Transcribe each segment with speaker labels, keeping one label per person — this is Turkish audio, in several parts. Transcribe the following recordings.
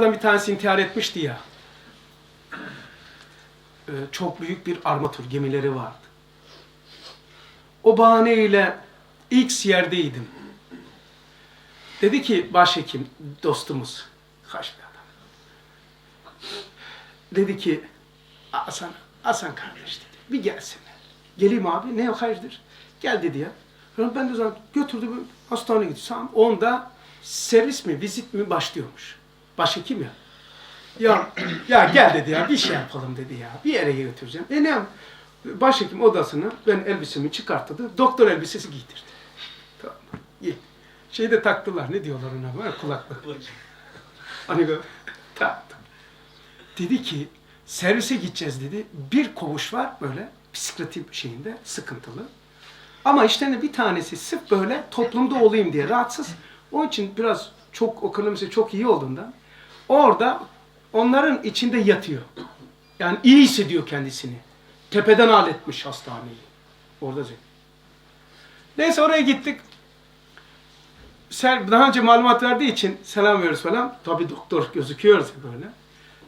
Speaker 1: bir tanesi intihar etmişti ya. Ee, çok büyük bir armatür gemileri vardı. O bahaneyle X yerdeydim. Dedi ki başhekim dostumuz, kaç bir adam. Dedi ki Hasan, Hasan kardeş dedi, bir gelsene. Geleyim abi, ne yok hayırdır? Gel dedi ya. Ben de zaman götürdü hastaneye gitti. Sam onda servis mi, vizit mi başlıyormuş. Başhekim ya. Ya, ya gel dedi ya, bir şey yapalım dedi ya. Bir yere götüreceğim. E ne yap- Başhekim odasına ben elbisemi çıkarttı. Doktor elbisesi giydirdi. Tamam. İyi. Şeyi de taktılar. Ne diyorlar ona? Böyle kulaklık. Hani böyle taktı. Dedi ki servise gideceğiz dedi. Bir koğuş var böyle bisikleti şeyinde sıkıntılı. Ama işte ne bir tanesi sırf böyle toplumda olayım diye rahatsız. Onun için biraz çok ekonomisi çok iyi olduğundan orada onların içinde yatıyor. Yani iyi hissediyor kendisini. Tepeden aletmiş hastaneyi. Orada zek. Neyse oraya gittik. Ser, daha önce malumat verdiği için selam veriyoruz falan. Tabii doktor gözüküyoruz böyle.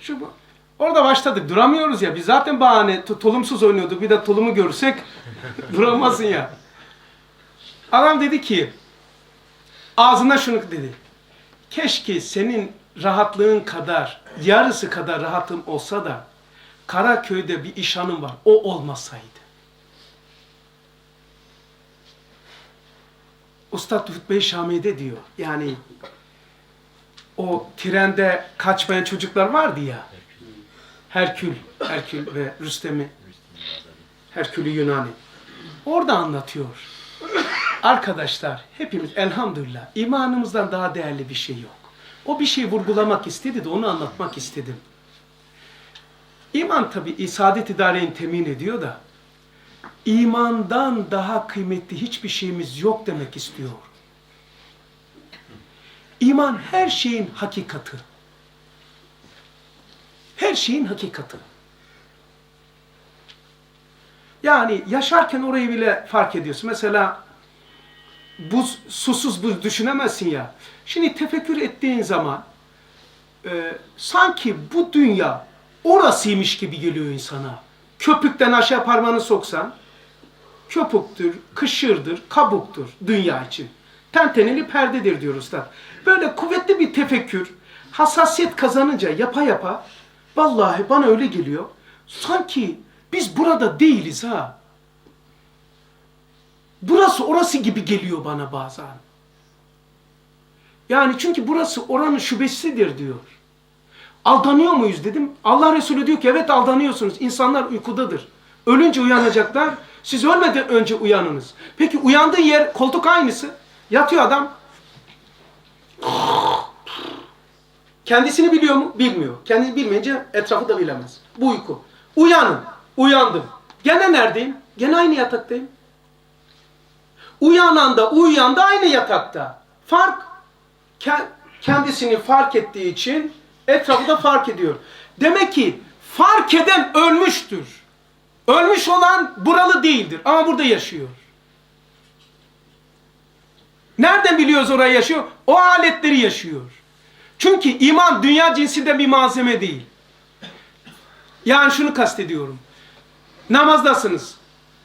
Speaker 1: Şu bu. Orada başladık. Duramıyoruz ya. Biz zaten bahane tulumsuz oynuyorduk. Bir de tulumu görsek duramazsın ya. Adam dedi ki ağzına şunu dedi. Keşke senin rahatlığın kadar, yarısı kadar rahatım olsa da Karaköy'de bir iş hanım var. O olmasaydı. Ustad Hütbe-i Şami'de diyor. Yani o trende kaçmayan çocuklar vardı ya. Herkül, Herkül ve Rüstem'i. Herkül'ü Yunani. Orada anlatıyor. Arkadaşlar hepimiz elhamdülillah imanımızdan daha değerli bir şey yok. O bir şey vurgulamak istedi de onu anlatmak istedim. İman tabi saadet idareyi temin ediyor da imandan daha kıymetli hiçbir şeyimiz yok demek istiyor. İman her şeyin hakikati. Her şeyin hakikati. Yani yaşarken orayı bile fark ediyorsun. Mesela buz, susuz buz düşünemezsin ya. Şimdi tefekkür ettiğin zaman e, sanki bu dünya orasıymış gibi geliyor insana. Köpükten aşağı parmağını soksan köpüktür, kışırdır, kabuktur dünya için. Tenteneli perdedir diyor usta. Böyle kuvvetli bir tefekkür, hassasiyet kazanınca yapa yapa vallahi bana öyle geliyor. Sanki biz burada değiliz ha. Burası orası gibi geliyor bana bazen. Yani çünkü burası oranın şubesidir diyor. Aldanıyor muyuz dedim. Allah Resulü diyor ki evet aldanıyorsunuz. İnsanlar uykudadır. Ölünce uyanacaklar. Siz ölmeden önce uyanınız. Peki uyandığı yer koltuk aynısı. Yatıyor adam. Kendisini biliyor mu? Bilmiyor. Kendini bilmeyince etrafı da bilemez. Bu uyku. Uyanın. Uyandım. Gene neredeyim? Gene aynı yataktayım. Uyanan da uyuyan da aynı yatakta. Fark ke- kendisini fark ettiği için etrafı da fark ediyor. Demek ki fark eden ölmüştür. Ölmüş olan buralı değildir ama burada yaşıyor. Nereden biliyoruz orayı yaşıyor? O aletleri yaşıyor. Çünkü iman dünya cinsinde bir malzeme değil. Yani şunu kastediyorum. Namazdasınız.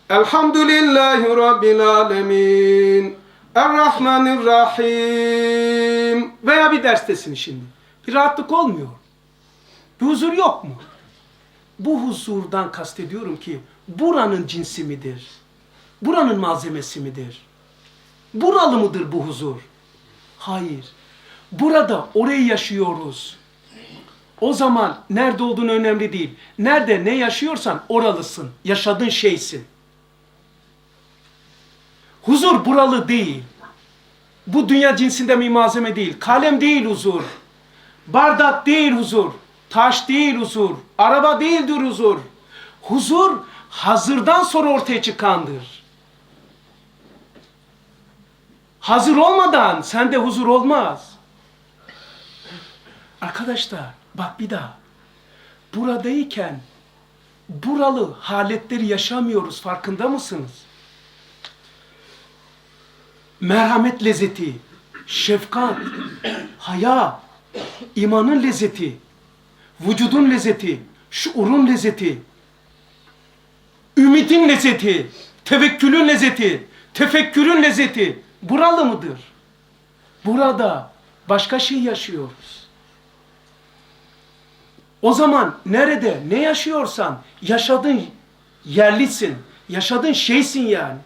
Speaker 1: Elhamdülillahi Rabbil Alemin. Errahmanirrahim. Veya bir derstesin şimdi. Bir rahatlık olmuyor. Bir huzur yok mu? Bu huzurdan kastediyorum ki buranın cinsi midir? Buranın malzemesi midir? Buralı mıdır bu huzur? Hayır. Burada orayı yaşıyoruz. O zaman nerede olduğun önemli değil. Nerede ne yaşıyorsan oralısın. Yaşadığın şeysin. Huzur buralı değil. Bu dünya cinsinde bir malzeme değil. Kalem değil huzur. Bardak değil huzur. Taş değil huzur. Araba değildir huzur. Huzur hazırdan sonra ortaya çıkandır. Hazır olmadan sende huzur olmaz. Arkadaşlar bak bir daha. Buradayken buralı haletleri yaşamıyoruz farkında mısınız? Merhamet lezzeti, şefkat, haya, imanın lezzeti, vücudun lezzeti, şuurun lezzeti, ümidin lezzeti, tevekkülün lezzeti, tefekkürün lezzeti buralı mıdır? Burada başka şey yaşıyoruz. O zaman nerede ne yaşıyorsan yaşadığın yerlisin, yaşadığın şeysin yani.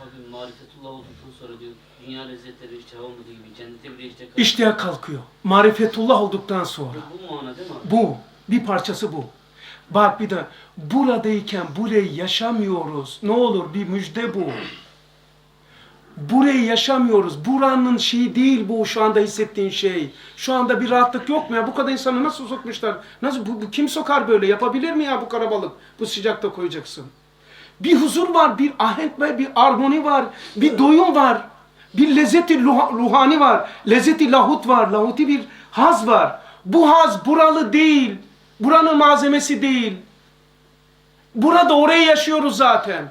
Speaker 2: Abi marifetullah olduktan sonra diyor dünya lezzetleri iştah olmadığı gibi cennete bile iştah kalır.
Speaker 1: İştihar kalkıyor. Marifetullah olduktan sonra.
Speaker 2: Bu mana değil mi?
Speaker 1: Bu. Bir parçası bu. Bak bir de buradayken burayı yaşamıyoruz. Ne olur bir müjde bu. Burayı yaşamıyoruz. Buranın şeyi değil bu şu anda hissettiğin şey. Şu anda bir rahatlık yok mu ya? Bu kadar insanı nasıl sokmuşlar? Nasıl bu, bu kim sokar böyle? Yapabilir mi ya bu karabalık? Bu sıcakta koyacaksın. Bir huzur var, bir ahenk var, bir armoni var, bir doyum var. Bir lezzeti ruhani var. Lezzeti lahut var. Lahuti bir haz var. Bu haz buralı değil. Buranın malzemesi değil. Burada orayı yaşıyoruz zaten.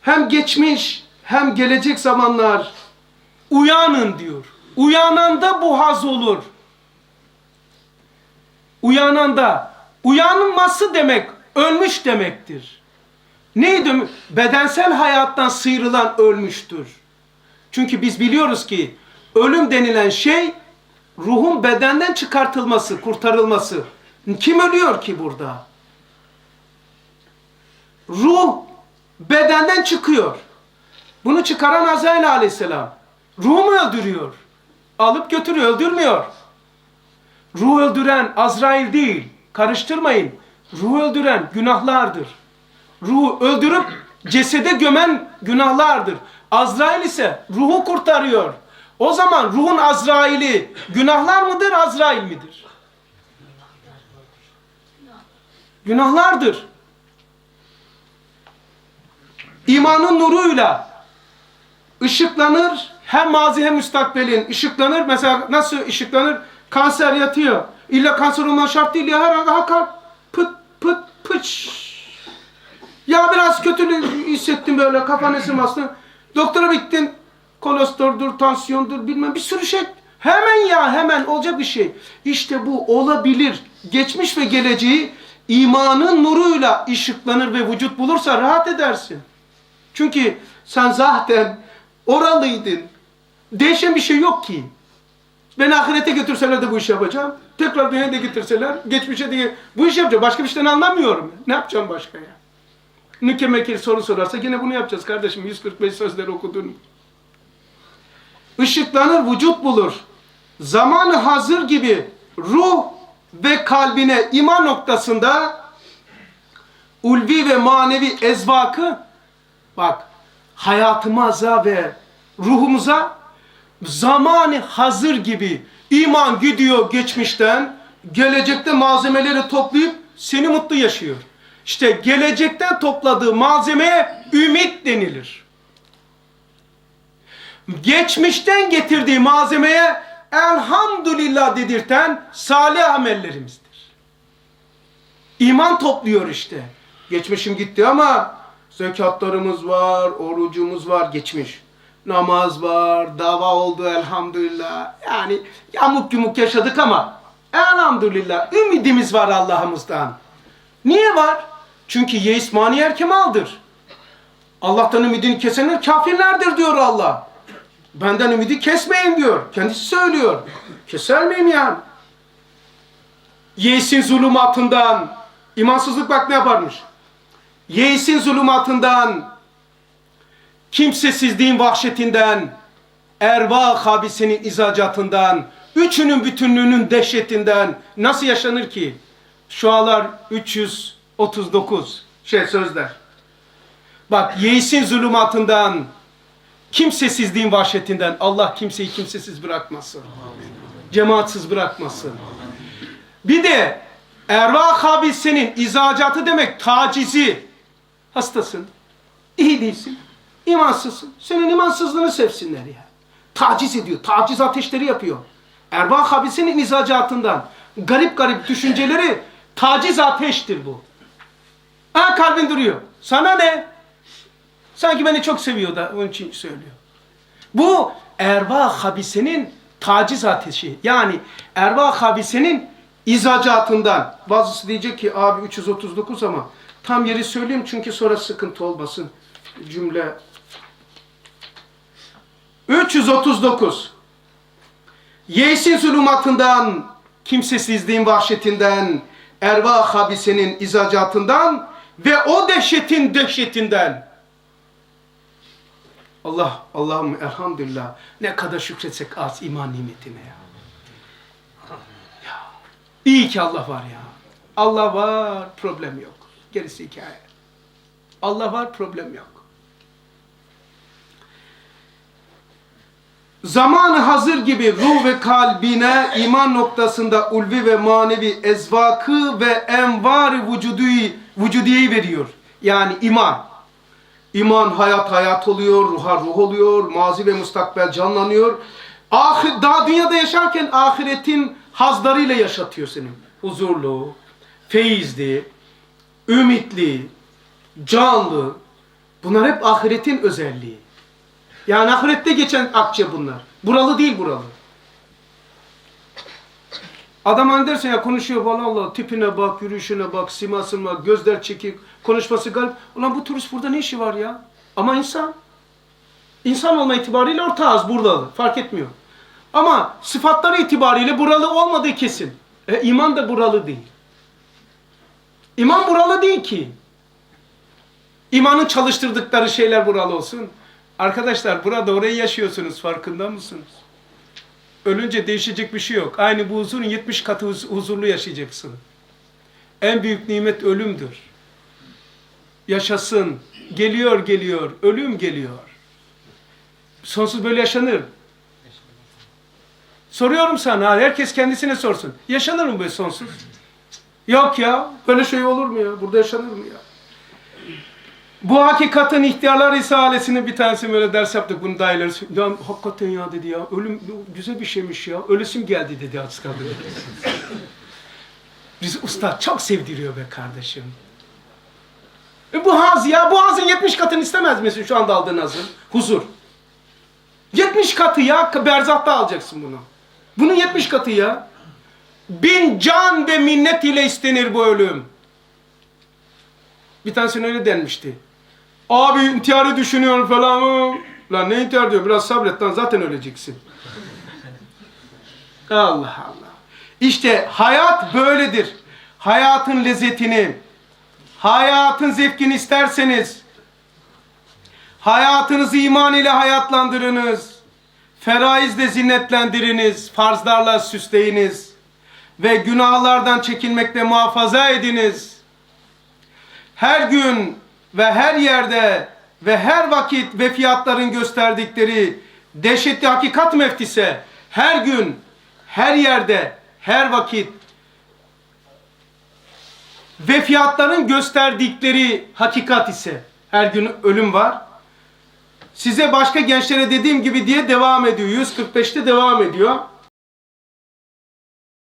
Speaker 1: Hem geçmiş hem gelecek zamanlar uyanın diyor. Uyananda bu haz olur. Uyananda. Uyanılması demek ölmüş demektir. Neydi? Bedensel hayattan sıyrılan ölmüştür. Çünkü biz biliyoruz ki ölüm denilen şey ruhun bedenden çıkartılması, kurtarılması. Kim ölüyor ki burada? Ruh bedenden çıkıyor. Bunu çıkaran Azrail aleyhisselam. Ruhu mu öldürüyor? Alıp götürüyor, öldürmüyor. Ruh öldüren Azrail değil. Karıştırmayın. Ruh öldüren günahlardır. Ruhu öldürüp cesede gömen günahlardır. Azrail ise ruhu kurtarıyor. O zaman ruhun Azrail'i günahlar mıdır, Azrail midir? Günahlardır. İmanın nuruyla ışıklanır. Hem mazi hem müstakbelin ışıklanır. Mesela nasıl ışıklanır? Kanser yatıyor. İlla kanser olman şart değil ya. Her an daha kalp pıt pıt pıç. Ya biraz kötü hissettim böyle kafan esim bastı. Doktora gittin. Kolesteroldur, tansiyondur bilmem bir sürü şey. Hemen ya hemen olacak bir şey. İşte bu olabilir. Geçmiş ve geleceği imanın nuruyla ışıklanır ve vücut bulursa rahat edersin. Çünkü sen zaten oralıydın. Değişen bir şey yok ki. Beni ahirete götürseler de bu işi yapacağım. Tekrar dünyaya da getirseler, geçmişe de bu işi yapacağım. Başka bir şeyden anlamıyorum. Ne yapacağım başka ya? Nüke mekil soru sorarsa yine bunu yapacağız kardeşim. 145 sözleri okudun. Işıklanır, vücut bulur. Zamanı hazır gibi ruh ve kalbine iman noktasında ulvi ve manevi ezvakı bak hayatımıza ve ruhumuza zamanı hazır gibi iman gidiyor geçmişten gelecekte malzemeleri toplayıp seni mutlu yaşıyor. İşte gelecekten topladığı malzemeye ümit denilir. Geçmişten getirdiği malzemeye elhamdülillah dedirten salih amellerimizdir. İman topluyor işte. Geçmişim gitti ama zekatlarımız var, orucumuz var geçmiş. Namaz var, dava oldu elhamdülillah. Yani yamuk yumuk yaşadık ama elhamdülillah ümidimiz var Allah'ımızdan. Niye var? Çünkü yeis mani erkemaldır. Allah'tan ümidini kesenler kafirlerdir diyor Allah. Benden ümidi kesmeyin diyor. Kendisi söylüyor. Keser miyim yani? Yeisin zulümatından, imansızlık bak ne yaparmış? Yeisin zulümatından, kimsesizliğin vahşetinden, erva habisenin izacatından, üçünün bütünlüğünün dehşetinden nasıl yaşanır ki? Şualar 339 şey sözler. Bak yeisin zulümatından, kimsesizliğin vahşetinden Allah kimseyi kimsesiz bırakmasın. Cemaatsiz bırakmasın. Bir de erva habisenin izacatı demek tacizi. Hastasın, iyi değilsin, imansızsın. Senin imansızlığını sevsinler ya. Taciz ediyor, taciz ateşleri yapıyor. Erva habisenin izacatından garip garip düşünceleri taciz ateştir bu. Ha kalbin duruyor. Sana ne? Sanki beni çok seviyor da onun için söylüyor. Bu erva habisenin taciz ateşi. Yani erva habisenin izacatından. Bazısı diyecek ki abi 339 ama tam yeri söyleyeyim çünkü sonra sıkıntı olmasın. Cümle 339 Yesin zulümatından, kimsesizliğin vahşetinden, erva habisenin izacatından ve o dehşetin dehşetinden. Allah, Allah'ım elhamdülillah ne kadar şükretsek az iman nimetine ya. ya. İyi ki Allah var ya. Allah var, problem yok. Gerisi hikaye. Allah var, problem yok. Zamanı hazır gibi ruh ve kalbine iman noktasında ulvi ve manevi ezvakı ve envar vücudu vücudiyeyi veriyor. Yani iman. İman hayat hayat oluyor, ruha ruh oluyor, mazi ve mustakbel canlanıyor. Ahir, daha dünyada yaşarken ahiretin hazlarıyla yaşatıyor seni. Huzurlu, feyizli, ümitli, canlı. Bunlar hep ahiretin özelliği. Yani ahirette geçen akçe bunlar. Buralı değil buralı. Adam hani ya konuşuyor falan Allah tipine bak, yürüyüşüne bak, simasına bak, gözler çekik, konuşması garip. Ulan bu turist burada ne işi var ya? Ama insan. İnsan olma itibariyle ortağız buralı. Fark etmiyor. Ama sıfatları itibariyle buralı olmadığı kesin. E, iman da buralı değil. İman buralı değil ki. İmanın çalıştırdıkları şeyler buralı olsun. Arkadaşlar burada orayı yaşıyorsunuz farkında mısınız? Ölünce değişecek bir şey yok. Aynı bu huzurun 70 katı huz- huzurlu yaşayacaksın. En büyük nimet ölümdür. Yaşasın. Geliyor geliyor. Ölüm geliyor. Sonsuz böyle yaşanır. Soruyorum sana. Herkes kendisine sorsun. Yaşanır mı böyle sonsuz? Yok ya. Böyle şey olur mu ya? Burada yaşanır mı ya? Bu hakikatin ihtiyarlar risalesini bir tanesi böyle ders yaptık bunu dayıları. Ya hakikaten ya dedi ya ölüm güzel bir şeymiş ya. Ölesim geldi dedi az kaldı. Biz usta çok sevdiriyor be kardeşim. E bu haz ya bu hazın 70 katını istemez misin şu anda aldığın hazın? Huzur. 70 katı ya berzahta alacaksın bunu. Bunun 70 katı ya. Bin can ve minnet ile istenir bu ölüm. Bir tanesine öyle denmişti. Abi intiharı düşünüyorum falan. Lan ne intihar diyor? Biraz sabret lan zaten öleceksin. Allah Allah. İşte hayat böyledir. Hayatın lezzetini, hayatın zevkini isterseniz, hayatınızı iman ile hayatlandırınız. Feraizle zinnetlendiriniz, farzlarla süsleyiniz ve günahlardan çekinmekle muhafaza ediniz her gün ve her yerde ve her vakit ve fiyatların gösterdikleri dehşetli hakikat meftise her gün, her yerde, her vakit ve fiyatların gösterdikleri hakikat ise her gün ölüm var. Size başka gençlere dediğim gibi diye devam ediyor. 145'te devam ediyor.